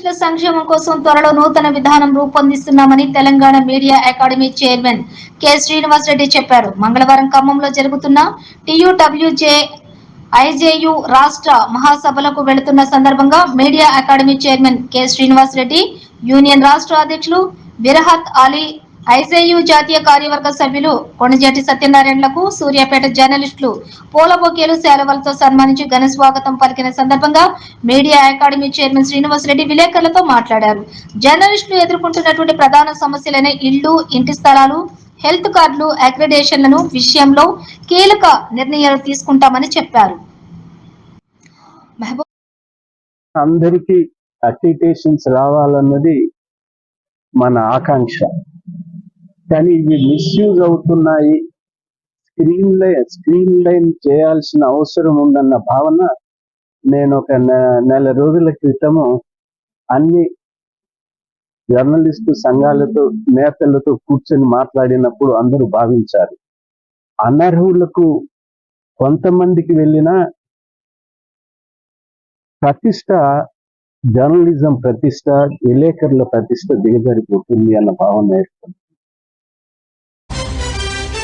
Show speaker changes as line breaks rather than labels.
జర్నలిస్టుల సంక్షేమం కోసం త్వరలో నూతన విధానం రూపొందిస్తున్నామని Telangana media academy chairman K Srinivas Reddy చెప్పారు. మంగళవారం ఖమ్మంలో జరుగుతున్న టీయూడబ్ల్యూజే ఐజేయు రాష్ట్ర మహాసభలకు వెళుతున్న సందర్భంగా media academy chairman K Srinivas Reddy union రాష్ట్ర అధ్యక్షులు విరహత్ అలీ ఐజేయు జాతీయ కార్యవర్గ సభ్యులు కొనజాటి సత్యనారాయణలకు సూర్యాపేట జర్నలిస్టులు పూల బొకేలు సేలవలతో సన్మానించి ఘన స్వాగతం పలికిన సందర్భంగా media academy chairman Srinivas Reddy విలేకరులతో మాట్లాడారు. జర్నలిస్టులు ఎదుర్కొంటున్నటువంటి ప్రధాన సమస్యలైన ఇళ్ళు ఇంటి స్థలాలు హెల్త్ కార్డులు అక్రిడేషన్లను విషయంలో కీలక నిర్ణయాలు తీసుకుంటామని చెప్పారు.
అందరికీ అక్రిటేషన్స్ రావాలన్నది మన ఆకాంక్ష. కానీ ఇవి మిస్యూజ్ అవుతున్నాయి. స్క్రీన్ లైన్ స్క్రీన్ లైన్ చేయాల్సిన అవసరం ఉందన్న భావన నేను ఒక నెల రోజుల క్రితము అన్ని జర్నలిస్టు సంఘాలతో నేతలతో కూర్చొని మాట్లాడినప్పుడు అందరూ భావించారు. అనర్హులకు కొంతమందికి వెళ్ళిన ప్రతిష్ట జర్నలిజం ప్రతిష్ట విలేకరుల ప్రతిష్ట దిగజారిపోతుంది అన్న భావన ఏర్పడింది.